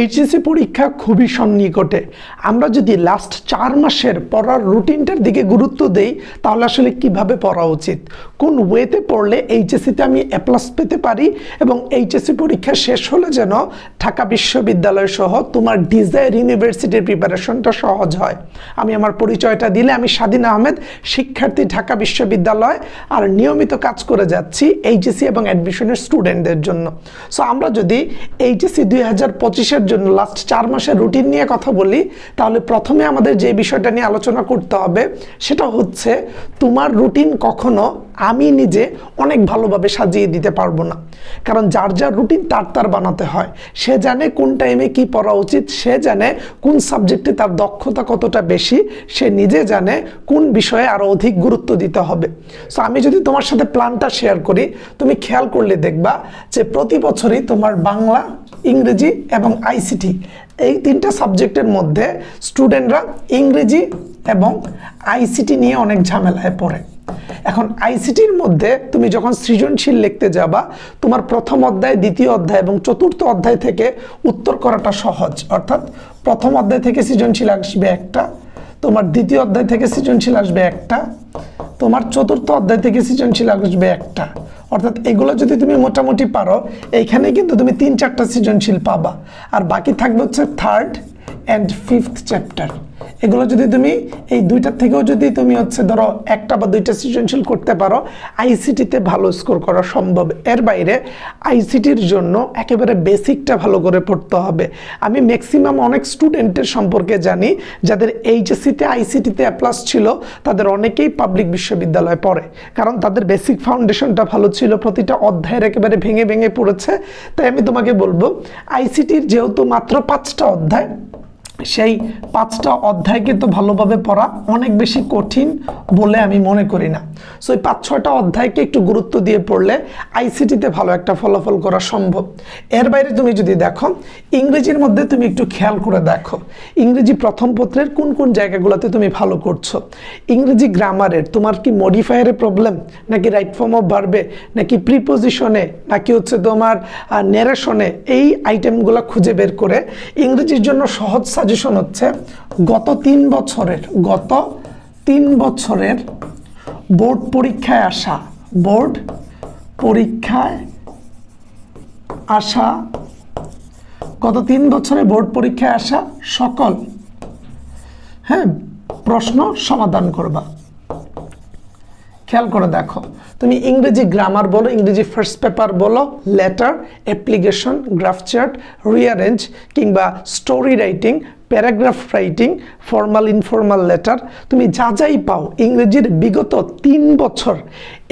HSC পরীক্ষা খুবই সন্নিকটে। আমরা যদি লাস্ট চার মাসের পড়ার রুটিনটার দিকে গুরুত্ব দেই, তাহলে আসলে কীভাবে পড়া উচিত? কোন ওয়েতে পড়লে এইচএসসিতে আমি এ প্লাস পেতে পারি? এবং এইচএসসি পরীক্ষা শেষ হলে যেন ঢাকা বিশ্ববিদ্যালয় সহ তোমার ডিজায়ার ইউনিভার্সিটির প্রিপারেশনটা সহজ হয়। আমি আমার পরিচয়টা দিলে আমি স্বাধীন আহমেদ, শিক্ষার্থী ঢাকা বিশ্ববিদ্যালয়, আর নিয়মিত কাজ করে যাচ্ছি এইচএসসি এবং অ্যাডমিশনের স্টুডেন্টদের জন্য। সো আমরা যদি এইচএসসি দুই হাজার পঁচিশের জন্য লাস্ট চার মাসের রুটিন নিয়ে কথা বলি, তাহলে প্রথমে আমাদের যে বিষয়টা নিয়ে আলোচনা করতে হবে, সেটা হচ্ছে তোমার রুটিন কখনো আমি নিজে অনেক ভালোভাবে সাজিয়ে দিতে পারব না। কারণ যার যার রুটিন তার তার বানাতে হয়। সে জানে কোন টাইমে কি পড়া উচিত, সে জানে কোন সাবজেক্টে তার দক্ষতা কতটা বেশি, সে নিজে জানে কোন বিষয়ে আরও অধিক গুরুত্ব দিতে হবে। সো আমি যদি তোমার সাথে প্ল্যানটা শেয়ার করি, তুমি খেয়াল করলে দেখবা যে প্রতি বছরই তোমার বাংলা, ইংরেজি এবং আইসিটি এই তিনটা সাবজেক্টের মধ্যে স্টুডেন্টরা ইংরেজি এবং আইসিটি নিয়ে অনেক ঝামেলায় পড়ে। এখন আইসিটির মধ্যে তুমি যখন সৃজনশীল লিখতে যাবা, তোমার প্রথম অধ্যায়, দ্বিতীয় অধ্যায় এবং চতুর্থ অধ্যায় থেকে উত্তর করাটা সহজ। অর্থাৎ প্রথম অধ্যায় থেকে সৃজনশীল আসবে একটা, তোমার দ্বিতীয় অধ্যায় থেকে সৃজনশীল আসবে একটা, তোমার চতুর্থ অধ্যায় থেকে সৃজনশীল আসবে একটা। অর্থাৎ এগুলো যদি তুমি মোটামুটি পারো এইখানে কিন্তু তুমি তিন চারটা সৃজনশীল পাবা। আর বাকি থাকবে হচ্ছে থার্ড অ্যান্ড ফিফথ চ্যাপ্টার এগুলো যদি তুমি এই দুইটার থেকেও যদি তুমি হচ্ছে ধরো একটা বা দুইটা সৃজনশীল করতে পারো আইসিটিতে ভালো স্কোর করা সম্ভব। এর বাইরে আইসিটির জন্য একেবারে বেসিকটা ভালো করে পড়তে হবে। আমি ম্যাক্সিমাম অনেক স্টুডেন্টের সম্পর্কে জানি, যাদের এইচএসসিতে আইসিটিতে অ্যাপ্লাস ছিল, তাদের অনেকেই পাবলিক বিশ্ববিদ্যালয়ে পড়ে। কারণ তাদের বেসিক ফাউন্ডেশনটা ভালো ছিল, প্রতিটা অধ্যায়ের একেবারে ভেঙে ভেঙে পড়েছে। তাই আমি তোমাকে বলব আইসিটির যেহেতু মাত্র পাঁচটা অধ্যায় সেই পাঁচটা অধ্যায় কিন্তু ভালোভাবে পড়া অনেক বেশি কঠিন বলে আমি মনে করি না। সো এই পাঁচ, ছয়টা অধ্যায়কে একটু গুরুত্ব দিয়ে পড়লে আইসিটিতে ভালো একটা ফলাফল করা সম্ভব। এর বাইরে তুমি যদি দেখো, ইংরেজির মধ্যে তুমি একটু খেয়াল করে দেখো, ইংরেজি প্রথম পত্রের কোন কোন জায়গাগুলোতে তুমি ভালো করছ? ইংরেজি গ্রামারের তোমার কি মডিফায়ারে প্রবলেম? নাকি রাইট ফর্ম অফ ভার্বে নাকি প্রিপোজিশনে নাকি হচ্ছে তোমার নেরেশনে এই আইটেমগুলো খুঁজে বের করে ইংরেজির জন্য সহজ সাজেশন হচ্ছে, গত তিন বছরের, গত তিন বছরের বোর্ড পরীক্ষায় আসা বোর্ড পরীক্ষায় আসা, গত তিন বছরে বোর্ড পরীক্ষায় আসা সকল হ্যাঁ প্রশ্ন সমাধান করবা। খেয়াল করে দেখো, তুমি ইংরেজি গ্রামার বলো, ইংরেজি ফার্স্ট পেপার বলো letter application graph chart rearrange কিংবা story writing paragraph writing, formal, informal letter, তুমি যা যাই পাও, ইংরেজির বিগত তিন বছর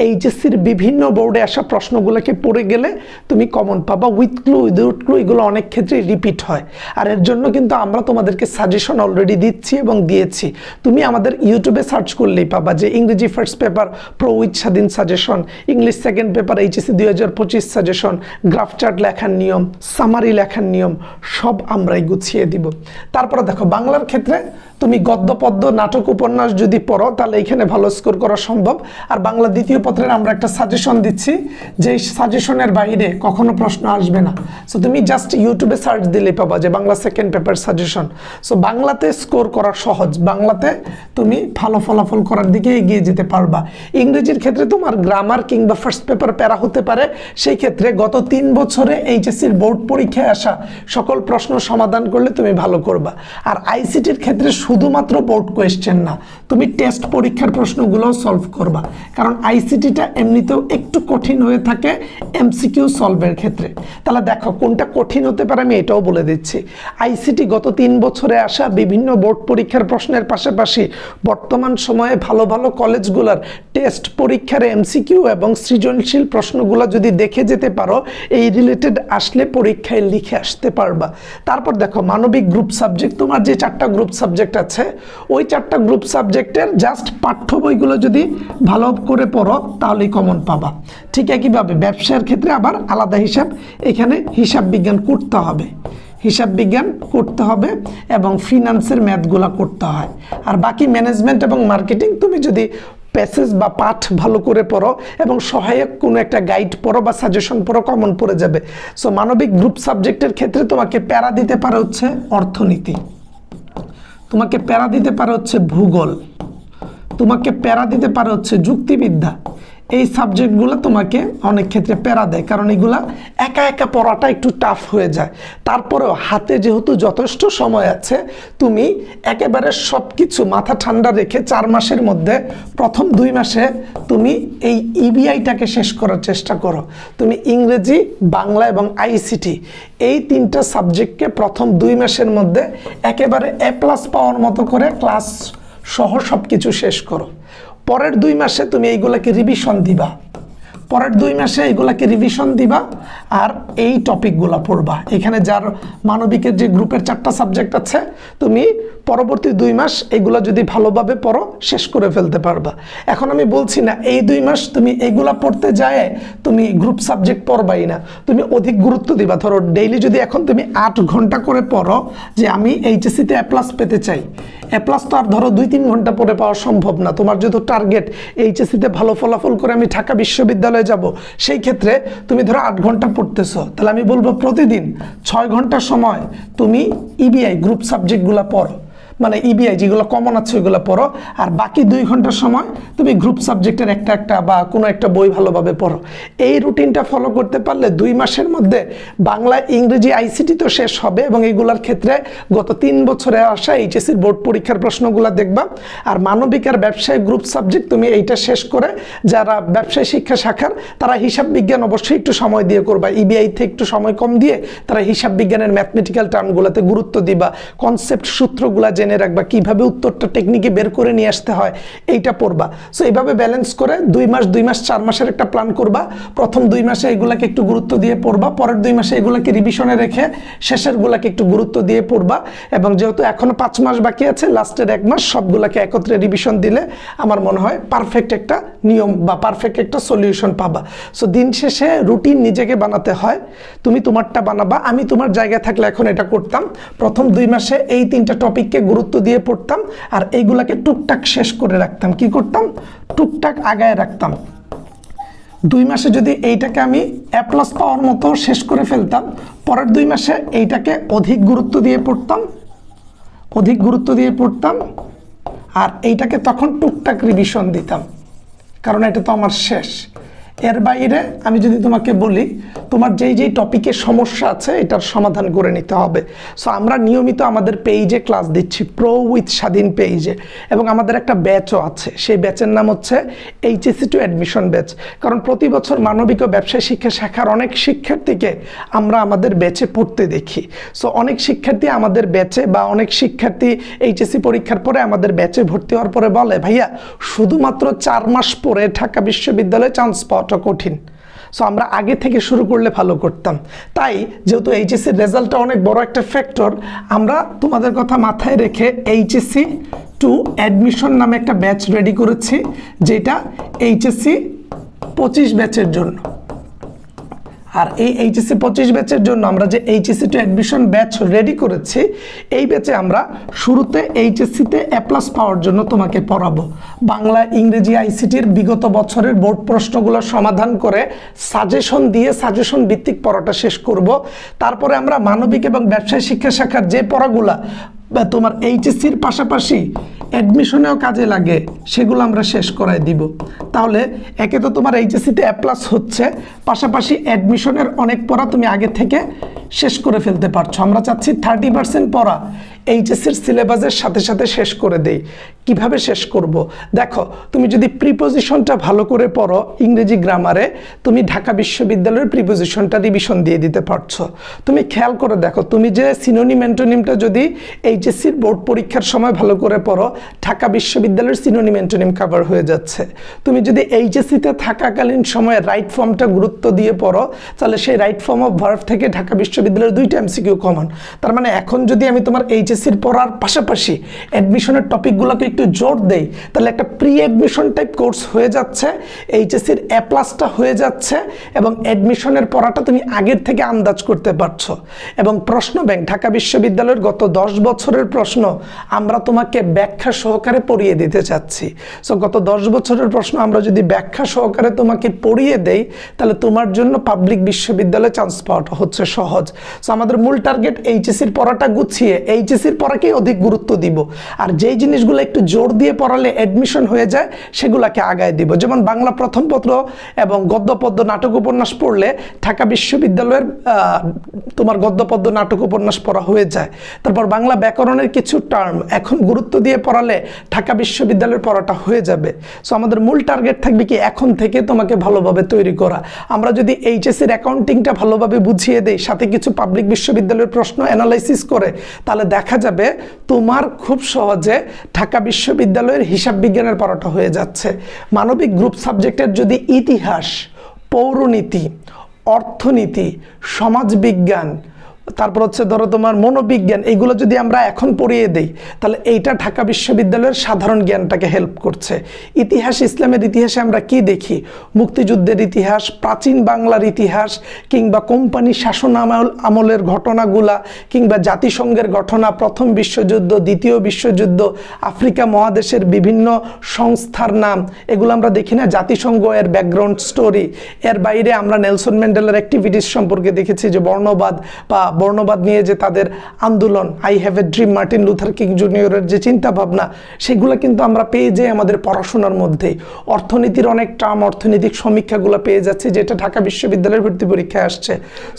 এইচএসসির বিভিন্ন বোর্ডে আসা প্রশ্নগুলোকে পড়ে গেলে তুমি কমন পাবা উইথ ক্লু উইদাউট ক্লু এগুলো অনেক ক্ষেত্রেই রিপিট হয়। আর এর জন্য কিন্তু আমরা তোমাদেরকে সাজেশন অলরেডি দিচ্ছি এবং দিয়েছি। তুমি আমাদের ইউটিউবে সার্চ করলেই পাবা যে ইংরেজি first paper pro with Swadhin suggestion English second paper HSC দুই হাজার পঁচিশ সাজেশন গ্রাফ চার্ট লেখার নিয়ম সামারি লেখার নিয়ম, সব আমরাই গুছিয়ে দিব। তারপরে দেখো বাংলার ক্ষেত্রে তুমি গদ্য পদ্য নাটক, উপন্যাস যদি পড়ো, তাহলে এখানে ভালো স্কোর করা সম্ভব। আর বাংলা দ্বিতীয় পত্রের আমরা একটা সাজেশন দিচ্ছি, যে সাজেশনের বাইরে কখনো প্রশ্ন আসবে না। সো তুমি জাস্ট ইউটিউবে সার্চ দিলে পাবা যে Bangla second paper suggestion so বাংলাতে স্কোর করা সহজ। বাংলাতে তুমি ভালো ফলাফল করার দিকে এগিয়ে যেতে পারবা। ইংরেজির ক্ষেত্রে তোমার গ্রামার কিংবা ফার্স্ট পেপার প্যারা হতে পারে। সেই ক্ষেত্রে গত তিন বছরে এইচএসসির বোর্ড পরীক্ষায় আসা সকল প্রশ্ন সমাধান করলে তুমি ভালো করবা। আর আইসিটির ক্ষেত্রে শুধুমাত্র বোর্ড কোয়েশ্চেন না, তুমি টেস্ট পরীক্ষার প্রশ্নগুলো সলভ করবা। কারণ আইসিটিটা এমনিতেও একটু কঠিন হয়ে থাকে এমসিকিউ সলভের ক্ষেত্রে। তাহলে দেখো, কোনটা কঠিন হতে পারে আমি এটাও বলে দিচ্ছি। আইসিটি গত তিন বছরে আসা বিভিন্ন বোর্ড পরীক্ষার প্রশ্নের পাশাপাশি বর্তমান সময়ে ভালো ভালো কলেজগুলোর টেস্ট পরীক্ষার এমসিকিউ এবং সৃজনশীল প্রশ্নগুলো যদি দেখে যেতে পারো, এই রিলেটেড আসলে পরীক্ষায় লিখে আসতে পারবা। তারপর দেখো, মানবিক গ্রুপ সাবজেক্ট তোমার যে চারটা গ্রুপ সাবজেক্ট আছে, ওই চারটা গ্রুপ সাবজেক্টের জাস্ট পাঠ্য বইগুলো যদি ভালো করে পড়ো, তাহলেই কমন পাবা। ঠিক একইভাবে ব্যবসার ক্ষেত্রে আবার আলাদা হিসাব, এখানে হিসাব বিজ্ঞান করতে হবে। হিসাব বিজ্ঞান করতে হবে এবং ফিনান্সের ম্যাথগুলো করতে হয়। আর বাকি ম্যানেজমেন্ট এবং মার্কেটিং তুমি যদি প্যাসেজ বা পাঠ ভালো করে পড়ো এবং সহায়ক কোনো একটা গাইড পড়ো বা সাজেশন পড়ো কমন পড়ে যাবে। সো মানবিক গ্রুপ সাবজেক্টের ক্ষেত্রে তোমাকে প্যারা দিতে পারে হচ্ছে অর্থনীতি। তোমাকে প্যারা দিতে পারে হচ্ছে ভূগোল তোমাকে প্যারা দিতে পারে হচ্ছে যুক্তিবিদ্যা। এই সাবজেক্টগুলো তোমাকে অনেক ক্ষেত্রে প্যারা দেয়, কারণ এগুলা একা একা পড়াটা একটু টাফ হয়ে যায়। তারপরেও হাতে যেহেতু যথেষ্ট সময় আছে, তুমি একেবারে সব কিছু মাথা ঠান্ডা রেখে চার মাসের মধ্যে প্রথম দুই মাসে তুমি এই ইবিআইটাকে শেষ করার চেষ্টা করো। তুমি ইংরেজি, বাংলা এবং আইসিটি এই তিনটা সাবজেক্টকে প্রথম দুই মাসের মধ্যে একেবারে এ প্লাস পাওয়ার মতো করে ক্লাস সহ সব কিছু শেষ করো। পরের দুই মাসে তুমি এইগুলাকে রিভিশন দিবা। পরের দুই মাসে এগুলাকে রিভিশন দিবা আর এই টপিকগুলো পড়বা। এখানে যার মানবিকের যে গ্রুপের চারটা সাবজেক্ট আছে, তুমি পরবর্তী দুই মাস এগুলো যদি ভালোভাবে পড়ো, শেষ করে ফেলতে পারবা। এখন আমি বলছি না, এই দুই মাস তুমি এগুলা পড়তে যায় তুমি গ্রুপ সাবজেক্ট পড়বাই না। তুমি অধিক গুরুত্ব দিবা। ধরো ডেইলি যদি এখন তুমি আট ঘণ্টা করে পড়ো যে আমি এইচএসসিতে অ্যাপ্লাস পেতে চাই প্লাস তো আর ধরো দুই তিন ঘণ্টা পরে পাওয়া সম্ভব না। তোমার যেহেতু টার্গেট এইচএসসিতে ভালো ফলাফল করে আমি ঢাকা বিশ্ববিদ্যালয়ে যাব, সেই ক্ষেত্রে তুমি ধরো আট ঘণ্টা পড়তেছো। তাহলে আমি বলব প্রতিদিন ছয় ঘণ্টা সময় তুমি ইবিআই গ্রুপ সাবজেক্টগুলো পড়ো। মানে ইবিআই যেগুলো কমন আছে, ওইগুলো পড়ো। আর বাকি দুই ঘণ্টার সময় তুমি গ্রুপ সাবজেক্টের একটা একটা বা কোনো একটা বই ভালোভাবে পড়ো। এই রুটিনটা ফলো করতে পারলে দুই মাসের মধ্যে বাংলা, ইংরেজি আইসিটি তো শেষ হবে এবং এইগুলোর ক্ষেত্রে গত তিন বছরে আসা এইচএসির বোর্ড পরীক্ষার প্রশ্নগুলো দেখবা। আর মানবিক আর ব্যবসায় গ্রুপ সাবজেক্ট তুমি এইটা শেষ করে যারা ব্যবসায় শিক্ষা শাখার, তারা হিসাব বিজ্ঞান অবশ্যই একটু সময় দিয়ে করবা। ইবিআইতে একটু সময় কম দিয়ে তারা হিসাব বিজ্ঞানের ম্যাথমেটিক্যাল টার্মগুলোতে গুরুত্ব দিবা। কনসেপ্ট সূত্রগুলা জেনে রাখবা কীভাবে উত্তরটা টেকনিকে বের করে নিয়ে আসতে হয়, এইটা পড়বা। সো এইভাবে ব্যালেন্স করে দুই মাস দুই মাস, চার মাসের একটা প্ল্যান করবা। প্রথম দুই মাসে এগুলাকে একটু গুরুত্ব দিয়ে পড়বা, পরের দুই মাসে এগুলাকে রিভিশনে রেখে শেষের গুলাকে একটু গুরুত্ব দিয়ে পড়বা। এবং যেহেতু এখনও পাঁচ মাস বাকি আছে লাস্টের এক মাস সবগুলাকে একত্রে রিভিশন দিলে আমার মনে হয় পারফেক্ট একটা নিয়ম বা পারফেক্ট একটা সলিউশন পাবা। সো দিন শেষে রুটিন নিজেকে বানাতে হয়, তুমি তোমারটা বানাবা, আমি তোমার জায়গায় থাকলে এখন এটা করতাম। প্রথম দুই মাসে এই তিনটা টপিককে গুরুত্ব দিয়ে পড়তাম, আর এইগুলাকে টুকটাক শেষ করে রাখতাম। কি করতাম? টুকটাক আগায় রাখতাম। দুই মাসে যদি এইটাকে আমি এ প্লাস পাওয়ার মতো শেষ করে ফেলতাম, পরের দুই মাসে এইটাকে অধিক গুরুত্ব দিয়ে পড়তাম, অধিক গুরুত্ব দিয়ে পড়তাম, আর এইটাকে তখন টুকটাক রিভিশন দিতাম। কারণ এটা তো আমার শেষ। এর বাইরে আমি যদি তোমাকে বলি, তোমার যেই যেই টপিকে সমস্যা আছে, এটার সমাধান করে নিতে হবে। সো আমরা নিয়মিত আমাদের পেইজে ক্লাস দিচ্ছি প্রো উইথ স্বাধীন পেইজে এবং আমাদের একটা ব্যাচও আছে, সেই ব্যাচের নাম হচ্ছে এইচএসসি টু অ্যাডমিশন ব্যাচ কারণ প্রতি বছর মানবিক ও ব্যবসায় শিক্ষা শাখার অনেক শিক্ষার্থীকে আমরা আমাদের ব্যাচে পড়তে দেখি। সো অনেক শিক্ষার্থী আমাদের ব্যাচে বা অনেক শিক্ষার্থী এইচএসসি পরীক্ষার পরে আমাদের ব্যাচে ভর্তি হওয়ার পরে বলে, ভাইয়া, শুধুমাত্র চার মাস পরে ঢাকা বিশ্ববিদ্যালয়ে চান্স পাওয়াটা কঠিন। সো আমরা আগে থেকে শুরু করলে ভালো করতাম। তাই যেহেতু এইচএসসির রেজাল্টটা অনেক বড় একটা ফ্যাক্টর, আমরা তোমাদের কথা মাথায় রেখে এইচএসসি টু অ্যাডমিশন নামে একটা ব্যাচ রেডি করেছি, যেটা এইচএসসি পঁচিশ ব্যাচের জন্য। আর এই এইচএসসি পঁচিশ ব্যাচের জন্য আমরা যে HSC to admission batch ready করেছি, এই ব্যাচে আমরা শুরুতে এইচএসসিতে এ প্লাস পাওয়ার জন্য তোমাকে পড়াবো। বাংলা, ইংরেজি আইসিটির বিগত বছরের বোর্ড প্রশ্নগুলো সমাধান করে সাজেশন দিয়ে সাজেশন ভিত্তিক পড়াটা শেষ করব। তারপরে আমরা মানবিক এবং ব্যবসায় শিক্ষা শাখার যে পড়াগুলা বা তোমার এইচএসসির পাশাপাশি অ্যাডমিশনেও কাজে লাগে, সেগুলো আমরা শেষ করাই দিব। তাহলে একে তো তোমার এইচএসসিতে অ্যাপ্লাস হচ্ছে, পাশাপাশি অ্যাডমিশনের অনেক পড়া তুমি আগে থেকে শেষ করে ফেলতে পারছ। আমরা চাচ্ছি থার্টি পার্সেন্ট পড়া। এইচএসসির সিলেবাসের সাথে সাথে শেষ করে দেই। কীভাবে শেষ করব? দেখো, তুমি যদি প্রিপোজিশনটা ভালো করে পড়ো ইংরেজি গ্রামারে তুমি ঢাকা বিশ্ববিদ্যালয়ের প্রিপোজিশনটা রিভিশন দিয়ে দিতে পারছ। তুমি খেয়াল করে দেখো, তুমি যে সিনোনিম অ্যান্টোনিমটা যদি এইচএসসির বোর্ড পরীক্ষার সময় ভালো করে পড়ো, ঢাকা বিশ্ববিদ্যালয়ের সিনোনিম অ্যান্টোনিম কাভার হয়ে যাচ্ছে। তুমি যদি এইচএসসিতে থাকাকালীন সময়ে রাইট ফর্মটা গুরুত্ব দিয়ে পড়ো, তাহলে সেই রাইট ফর্ম অফ ভার্ভ থেকে ঢাকা বিশ্ববিদ্যালয়ের দুইটা এমসিকিউ কমন তার মানে এখন যদি আমি তোমার এইচএসসির পড়ার পাশাপাশি অ্যাডমিশনের টপিকগুলোকে একটু জোর দেই, তাহলে একটা প্রি অ্যাডমিশন টাইপ কোর্স হয়ে যাচ্ছে, এইচএসসির এ প্লাসটা হয়ে যাচ্ছে এবং অ্যাডমিশনের পড়াটা তুমি আগের থেকে আন্দাজ করতে পারছ। এবং প্রশ্ন ব্যাংক ঢাকা বিশ্ববিদ্যালয়ের গত দশ বছরের প্রশ্ন আমরা তোমাকে ব্যাখ্যা সহকারে পড়িয়ে দিতে চাচ্ছি। সো গত দশ বছরের প্রশ্ন আমরা যদি ব্যাখ্যা সহকারে তোমাকে পড়িয়ে দেই, তাহলে তোমার জন্য পাবলিক বিশ্ববিদ্যালয়ে চান্স পাওয়াটা হচ্ছে সহজ। সো আমাদের মূল টার্গেট এইচএসির পড়াটা গুছিয়ে এইচএসির পড়াকেই অধিক গুরুত্ব দিব। আর যেই জিনিসগুলো একটু জোর দিয়ে পড়ালে অ্যাডমিশন হয়ে যায়, সেগুলোকে আগায় দিব। যেমন বাংলা প্রথম পত্র এবং গদ্যপদ্য নাটক উপন্যাস পড়লে ঢাকা বিশ্ববিদ্যালয়ের তোমার গদ্যপদ্য নাটক উপন্যাস পড়া হয়ে যায়। তারপর বাংলা ব্যাকরণের কিছু টার্ম এখন গুরুত্ব দিয়ে পড়ালে ঢাকা বিশ্ববিদ্যালয়ের পড়াটা হয়ে যাবে। সো আমাদের মূল টার্গেট থাকবে কি এখন থেকে তোমাকে ভালোভাবে তৈরি করা। আমরা যদি এইচএসির অ্যাকাউন্টিংটা ভালোভাবে বুঝিয়ে দেই, সাথে কিছু পাবলিক বিশ্ববিদ্যালয়ের প্রশ্ন অ্যানালাইসিস করে, তাহলে দেখা যাবে তোমার খুব সহজে ঢাকা বিশ্ববিদ্যালয়ের হিসাব বিজ্ঞানের পড়াটা হয়ে যাচ্ছে। মানবিক গ্রুপ সাবজেক্টের যদি ইতিহাস, পৌরনীতি, অর্থনীতি সমাজবিজ্ঞান তারপর হচ্ছে ধরো তোমার মনোবিজ্ঞান এইগুলো যদি আমরা এখন পড়িয়ে দেই, তাহলে এইটা ঢাকা বিশ্ববিদ্যালয়ের সাধারণ জ্ঞানটাকে হেল্প করছে। ইতিহাস, ইসলামের ইতিহাসে আমরা কি দেখি? মুক্তিযুদ্ধের ইতিহাস, প্রাচীন বাংলার ইতিহাস, কিংবা কোম্পানি শাসন আমল আমলের ঘটনাগুলা, কিংবা জাতিসংঘের ঘটনা, প্রথম বিশ্বযুদ্ধ, দ্বিতীয় বিশ্বযুদ্ধ, আফ্রিকা মহাদেশের বিভিন্ন সংস্থার নাম, এগুলো আমরা দেখি না? জাতিসংঘ এর ব্যাকগ্রাউন্ড স্টোরি এর বাইরে আমরা নেলসন ম্যান্ডেলার অ্যাক্টিভিটিস সম্পর্কে দেখেছি যে বর্ণবাদ বা বর্ণবাদ নিয়ে যে তাদের আন্দোলন I have a dream Martin Luther King জুনিয়রের যে চিন্তা ভাবনা সেগুলো কিন্তু আমরা পেয়ে যাই আমাদের পড়াশোনার মধ্যেই। অর্থনীতির অনেক টার্ম, অর্থনৈতিক সমীক্ষাগুলো পেয়ে যাচ্ছে, যেটা ঢাকা বিশ্ববিদ্যালয়ের ভর্তি পরীক্ষায় আসছে।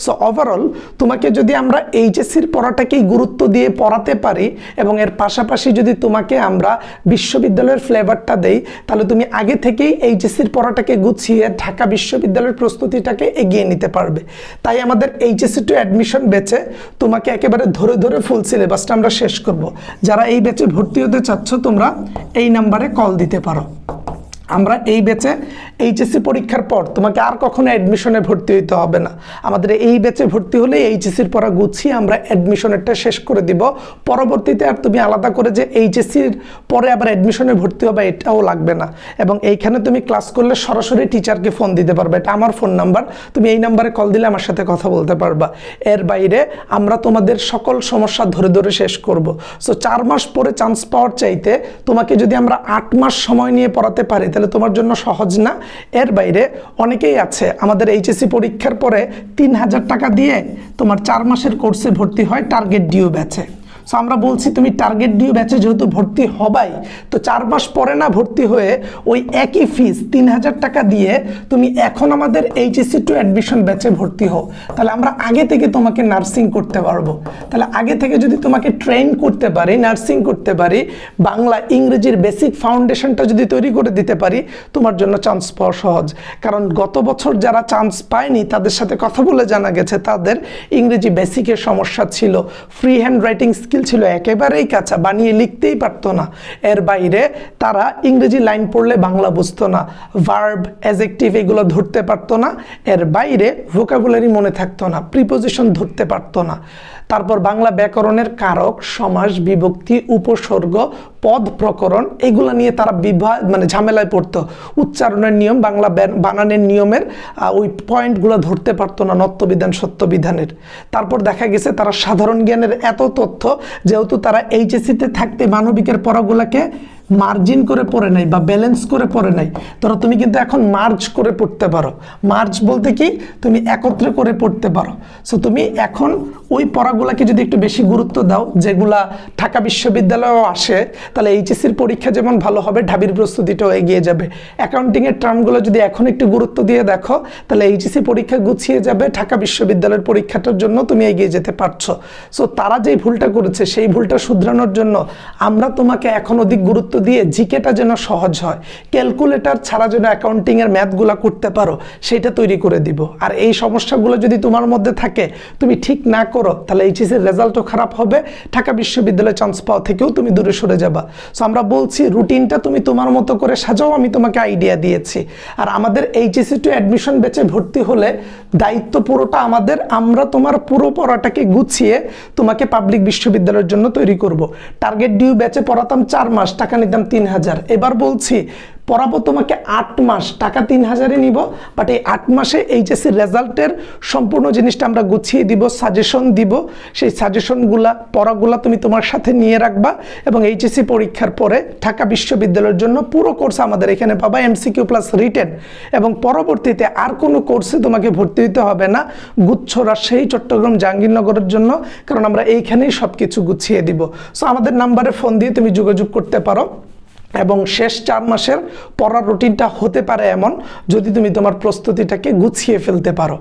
সো ওভারঅল তোমাকে যদি আমরা এইচএসসির পড়াটাকেই গুরুত্ব দিয়ে পড়াতে পারি, এবং এর পাশাপাশি যদি তোমাকে আমরা বিশ্ববিদ্যালয়ের ফ্লেভারটা দেই, তাহলে তুমি আগে থেকেই এইচএসসির পড়াটাকে গুছিয়ে ঢাকা বিশ্ববিদ্যালয়ের প্রস্তুতিটাকে এগিয়ে নিতে পারবে। তাই আমাদের এইচএসসি টু অ্যাডমিশন বেচে তোমাকে একেবারে ধরে ধরে ফুল সিলেবাসটা আমরা শেষ করব। যারা এই ব্যাচে ভর্তি হতে চাচ্ছ, তোমরা এই নাম্বারে কল দিতে পারো। আমরা এই বেচে এইচএসসি পরীক্ষার পর তোমাকে আর কখনো অ্যাডমিশনে ভর্তি হইতে হবে না। আমাদের এই বেচে ভর্তি হলে এইচএসসির পড়া গুছিয়ে আমরা অ্যাডমিশনেরটা শেষ করে দিব। পরবর্তীতে আর তুমি আলাদা করে যে এইচএসসির পরে আবার অ্যাডমিশনে ভর্তি হবে, এটাও লাগবে না। এবং এইখানে তুমি ক্লাস করলে সরাসরি টিচারকে ফোন দিতে পারবে। এটা আমার ফোন নাম্বার তুমি এই নাম্বারে কল দিলে আমার সাথে কথা বলতে পারবা। এর বাইরে আমরা তোমাদের সকল সমস্যা ধরে ধরে শেষ করব। সো চার মাস পরে চান্স পাওয়ার চাইতে তোমাকে যদি আমরা আট মাস সময় নিয়ে পড়াতে পারি তাহলে তোমার জন্য সহজ না। এর বাইরে অনেকেই আছে, আমাদের এইচএসসি পরীক্ষার পরে তিন হাজার টাকা দিয়ে তোমার চার মাসের কোর্সে ভর্তি হয় টার্গেট ডিউ ব্যাচে সো আমরা বলছি তুমি টার্গেট ডিউ ব্যাচে যেহেতু ভর্তি হবাই, তো চার মাস পরে না ভর্তি হয়ে ওই একই ফিস তিন হাজার টাকা দিয়ে তুমি এখন আমাদের এইচএসসি টু অ্যাডমিশন ব্যাচে ভর্তি হও। তাহলে আমরা আগে থেকে তোমাকে নার্সিং করতে পারব। তাহলে আগে থেকে যদি তোমাকে ট্রেন করতে পারি নার্সিং করতে পারি, বাংলা, ইংরেজির বেসিক ফাউন্ডেশনটা যদি তৈরি করে দিতে পারি, তোমার জন্য চান্স পাওয়া সহজ। কারণ গত বছর যারা চান্স পায়নি, তাদের সাথে কথা বলে জানা গেছে, তাদের ইংরেজি বেসিকের সমস্যা ছিল। ফ্রি হ্যান্ড রাইটিং স্কিল ছিল, একেবারেই কাঁচা, বানিয়ে লিখতেই পারতো না। এর বাইরে তারা ইংরেজি লাইন পড়লে বাংলা বুঝতো না ভার্ব অ্যাজেক্টিভ এগুলো ধরতে পারতো না, এর বাইরে ভোকাবুলারি মনে থাকতো না প্রিপোজিশন ধরতে পারতো না। তারপর বাংলা ব্যাকরণের কারক, সমাস, বিভক্তি, উপসর্গ, পদ প্রকরণ, এগুলো নিয়ে তারা বিভা মানে ঝামেলায় পড়তো। উচ্চারণের নিয়ম বাংলা বানানের নিয়মের ওই পয়েন্টগুলো ধরতে পারতো না নত্যবিধান সত্যবিধানের। তারপর দেখা গেছে তারা সাধারণ জ্ঞানের এত তথ্য, যেহেতু তারা এইচএসিতে থাকতে মানবিকের পড়াগুলোকে মার্জিন করে পড়ে নাই বা ব্যালেন্স করে পড়ে নাই। ধরো তুমি কিন্তু এখন মার্জ করে পড়তে পারো। মার্জ বলতে কি? তুমি একত্রে করে পড়তে পারো। সো তুমি এখন ওই পড়াগুলোকে যদি একটু বেশি গুরুত্ব দাও, যেগুলা ঢাকা বিশ্ববিদ্যালয়েও আসে, তাহলে এইচএসসির পরীক্ষা যেমন ভালো হবে, ঢাবির প্রস্তুতিটাও এগিয়ে যাবে। অ্যাকাউন্টিংয়ের টার্মগুলো যদি এখন একটু গুরুত্ব দিয়ে দেখো, তাহলে এইচএসসি পরীক্ষা গুছিয়ে যাবে, ঢাকা বিশ্ববিদ্যালয়ের পরীক্ষাটার জন্য তুমি এগিয়ে যেতে পারছ। সো তারা যেই ভুলটা করেছে, সেই ভুলটা শুধরানোর জন্য আমরা তোমাকে এখন অধিক গুরুত্ব দিয়ে জিকেটা যেন সহজ হয়। ক্যালকুলেটর ছাড়া যেন অ্যাকাউন্টিংয়ের ম্যাথগুলো করতে পারো সেটা তৈরি করে দিব। আর এই সমস্যাগুলো যদি তোমার মধ্যে থাকে, তুমি ঠিক না করো, তাহলে এইচএসির রেজাল্টও খারাপ হবে, ঢাকা বিশ্ববিদ্যালয়ে চান্স পাওয়া থেকেও তুমি দূরে সরে যাবা। সো আমরা বলছি, রুটিনটা তুমি তোমার মতো করে সাজাও, আমি তোমাকে আইডিয়া দিয়েছি। আর আমাদের এইচএসি টু অ্যাডমিশন বেচে ভর্তি হলে দায়িত্ব পুরোটা আমাদের, আমরা তোমার পুরো পড়াটাকে গুছিয়ে তোমাকে পাবলিক বিশ্ববিদ্যালয়ের জন্য তৈরি করব। টার্গেট ডিউ ব্যাচে পড়াতাম চার মাস, টাকা নিতাম তিন হাজার। এবার বলছি পড়াবো তোমাকে আট মাস, টাকা তিন হাজারে নিব বাট এই আট মাসে এইচএসসি রেজাল্টের সম্পূর্ণ জিনিসটা আমরা গুছিয়ে দিব সাজেশন দিব। সেই সাজেশনগুলা পড়াগুলা তুমি তোমার সাথে নিয়ে রাখবা এবং এইচএসসি পরীক্ষার পরে ঢাকা বিশ্ববিদ্যালয়ের জন্য পুরো কোর্স আমাদের এখানে পাবা এমসিকিউ প্লাস রিটেন এবং পরবর্তীতে আর কোনো কোর্সে তোমাকে ভর্তি হতে হবে না, গুচ্ছ রাজশাহী, চট্টগ্রাম, জাহাঙ্গীরনগরের জন্য, কারণ আমরা এইখানেই সব কিছু গুছিয়ে দিব। সো আমাদের নাম্বারে ফোন দিয়ে তুমি যোগাযোগ করতে পারো। এবং শেষ চার মাসের পড়ার রুটিনটা হতে পারে এমন যদি তুমি তোমার প্রস্তুতিটাকে গুছিয়ে ফেলতে পারো।